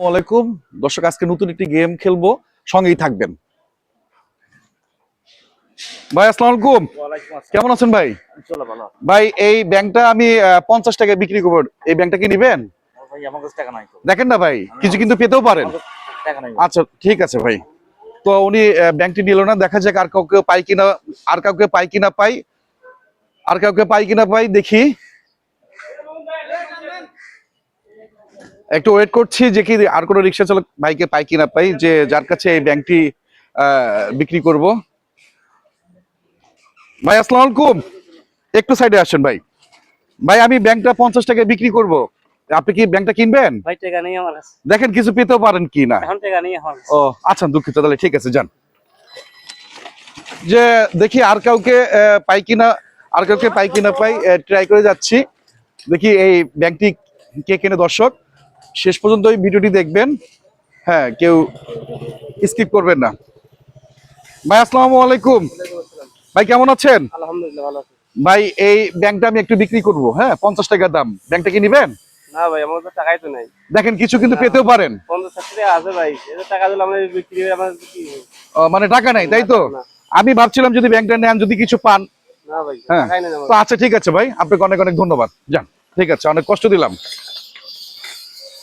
ওয়ালাইকুম দর্শক আজকে নতুন একটি গেম খেলব। সঙ্গেই থাকবেন। ভাই আসসালামু আলাইকুম। কেমন আছেন ভাই? ভাই এই ব্যাংকটা আমি পঞ্চাশ টাকায় বিক্রি করব। এই ব্যাংকটা কি নিবেন? দেখেন না ভাই কিছু কিন্তু পেতেও পারেন। আচ্ছা ঠিক আছে ভাই। তো উনি ব্যাংকটি নিল না দেখা যাক আর কাউকে পাই কিনা আর কাউকে পাই কিনা পাই আর কাউকে পাই কিনা পাই দেখি। একটু ওয়েট করছি যে কি আর কোনো রিক্সা চালক ভাইকে পাই কিনা পাই যে যার কাছে এই ব্যাংকটি বিক্রি করব। ভাই আসসালামু আলাইকুম। একটু সাইডে আসেন ভাই। ভাই আমি ব্যাংকটা পঞ্চাশ টাকায় বিক্রি করব। আপনি কি ব্যাংকটা কিনবেন? ভাই টাকা নেই আমার কাছে। দেখেন কিছু পেতেও পারেন কি না। এখন টাকা নেই আমার কাছে। ও আচ্ছা দুঃখিত। তাহলে ঠিক আছে যান। যে দেখি আর কাউকে পাই কিনা আর কাউকে পাই কিনা পাই ট্রাই করে যাচ্ছি। দেখি এই ব্যাংকটি কে কেনে দর্শক। শেষ পর্যন্ত এই ভিডিওটি দেখবেন। হ্যাঁ কেউ স্কিপ করবেন না। ভাই আসসালামু আলাইকুম। ভাই কেমন আছেন? আলহামদুলিল্লাহ ভালো আছি। ভাই এই ব্যাংকটা আমি একটু বিক্রি করব। হ্যাঁ পঞ্চাশ টাকার দাম। ব্যাংকটা কি নিবেন? না ভাই আমার তো টাকাই তো নাই। দেখেন কিছু কিন্তু পেতেও পারেন। পঞ্চাশ টাকা আছে ভাই টাকা দিলে আমরা বিক্রি আমার ও, মানে টাকা নাই তাই তো? আমি ভাবছিলাম যদি ব্যাংকটা নেন যদি কিছু পান। না ভাই হ্যাঁ। তো আচ্ছা ঠিক আছে ভাই আপনাকে অনেক অনেক ধন্যবাদ। যান ঠিক আছে অনেক কষ্ট দিলাম।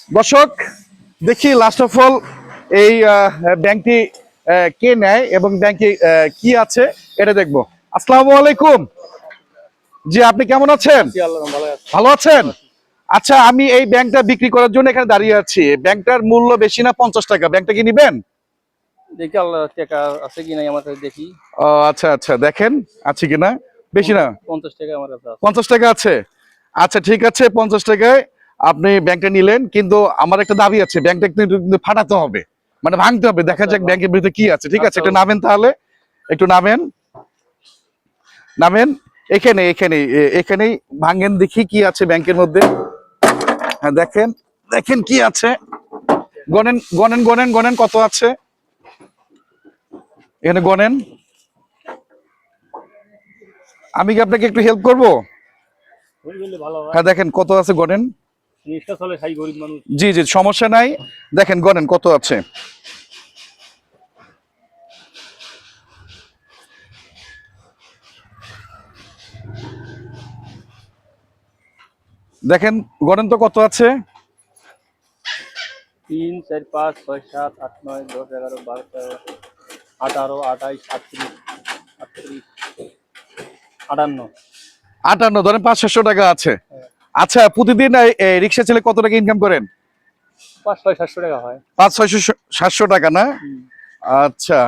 দর্শক দেখি লাস্ট অফ অল এই ব্যাংকটি কে নেয় এবং ব্যাংকে কি আছে এটা দেখব। আসসালামু আলাইকুম। জি আপনি কেমন আছেন? ভালো আছেন? আচ্ছা আমি এই ব্যাংকটা বিক্রি করার জন্য এখানে দাঁড়িয়ে আছি। ব্যাংকটার মূল্য বেশি না পঞ্চাশ টাকা? ব্যাংকটা কি নিবেন? দেখি আল্লাহ টাকা আছে কি নাই আমার দেখি। ও আচ্ছা আচ্ছা দেখেন আছে কিনা বেশি না? পঞ্চাশ টাকা আমার পঞ্চাশ টাকা আছে। আচ্ছা ঠিক আছে পঞ্চাশ টাকায়। আপনি ব্যাংকটা নিলেন কিন্তু আমার একটা দাবি আছে ব্যাংকটা কিন্তু ফাটাতে হবে। মানে ভাঙতে হবে দেখা যাক ব্যাংকের ভিতরে কি আছে। ঠিক আছে আচ্ছা। একটু নামেন তাহলে। একটু নামেন। নামেন। এখানে এখানে এখানেই ভাঙেন দেখি কি আছে ব্যাংকের মধ্যে। হ্যাঁ দেখেন দেখেন কি আছে। গনেন গনেন গনেন গনেন কত আছে? এখানে গনেন আমি কি আপনাকে একটু হেল্প করব? হ্যাঁ। দেখেন কত আছে গনেন জিনিসটা চলে খাই গরিব মানুষ। জি জি সমস্যা নাই। দেখেন গনেন কত আছে? দেখেন গনেন তো কত আছে? তিন চার পাঁচ ছয় সাত আট নয় দশ এগারো বারো তেরো আঠারো আঠাইশ আটত্রিশ আটত্রিশ আটান্ন। আটান্ন ধরেন পাঁচ ছশো টাকা আছে। আচ্ছা প্রতিদিন রিক্সা ছেলে কত টাকা ইনকাম করেন? পাঁচ ছয় সাতশো টাকা হয়। পাঁচ ছয়শো সাতশো টাকা না? আচ্ছা।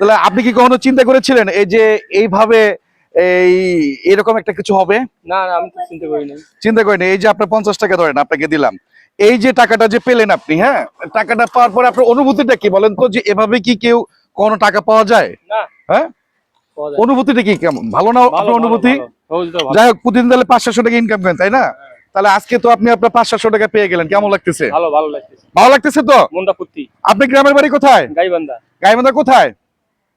তাহলে আপনি কি কখনো চিন্তা করেছিলেন এই যে এইভাবে এই এরকম একটা কিছু হবে? না না আমি তো চিন্তা করি নাই। চিন্তা করেন এই যে আপনার পঞ্চাশ টাকা ধরেন আপনাকে দিলাম। এই যে টাকাটা যে পেলেন আপনি হ্যাঁ? টাকাটা পাওয়ার পরে আপনার অনুভূতিটা কি বলেন তো যে এভাবে কি কেউ কোনো টাকা পাওয়া যায়? হ্যাঁ? অনুভূতিটা কি কেমন? ভালো না আপনার অনুভূতি। যাই হোক প্রতিদিন তাহলে পাঁচ সাতশো টাকা ইনকাম করেন তাই না? তাহলে আজকে তো আপনি আপনার পাঁচ সাতশো টাকা পেয়ে গেলেন কেমন লাগতেছে? ভালো ভালো লাগতেছে। ভালো লাগতেছে তো? আপনি গ্রামের বাড়ি কোথায়? গাইবান্ধা। গাইবান্ধা কোথায়?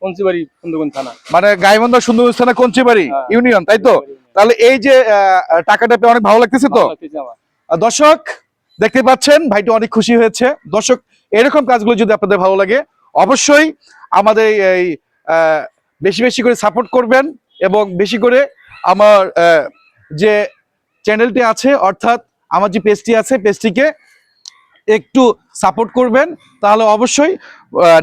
পঞ্চবাড়ি সুন্দরগঞ্জ থানা। মানে গাইবান্ধা সুন্দরস্থানা কঞ্চিবাড়ি হ্যাঁ। ইউনিয়ন তাই তো? তাহলে এই যে টাকাটা পেয়ে অনেক ভালো লাগতেছে তো? দর্শক দেখতে পাচ্ছেন ভাইটি অনেক খুশি হয়েছে। দর্শক এরকম কাজগুলো যদি আপনাদের ভালো লাগে অবশ্যই আমাদের এই বেশি বেশি করে সাপোর্ট করবেন এবং বেশি করে আমার যে চ্যানেলটি আছে, অর্থাৎ আমার যে পেজটি আছে পেজটিকে একটু সাপোর্ট করবেন, তাহলে অবশ্যই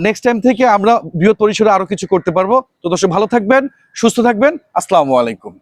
নেক্সট টাইম থেকে আমরা বৃহৎ পরিসরে আরও কিছু করতে পারব। তো দর্শক ভালো থাকবেন, সুস্থ থাকবেন। আসসালামু আলাইকুম।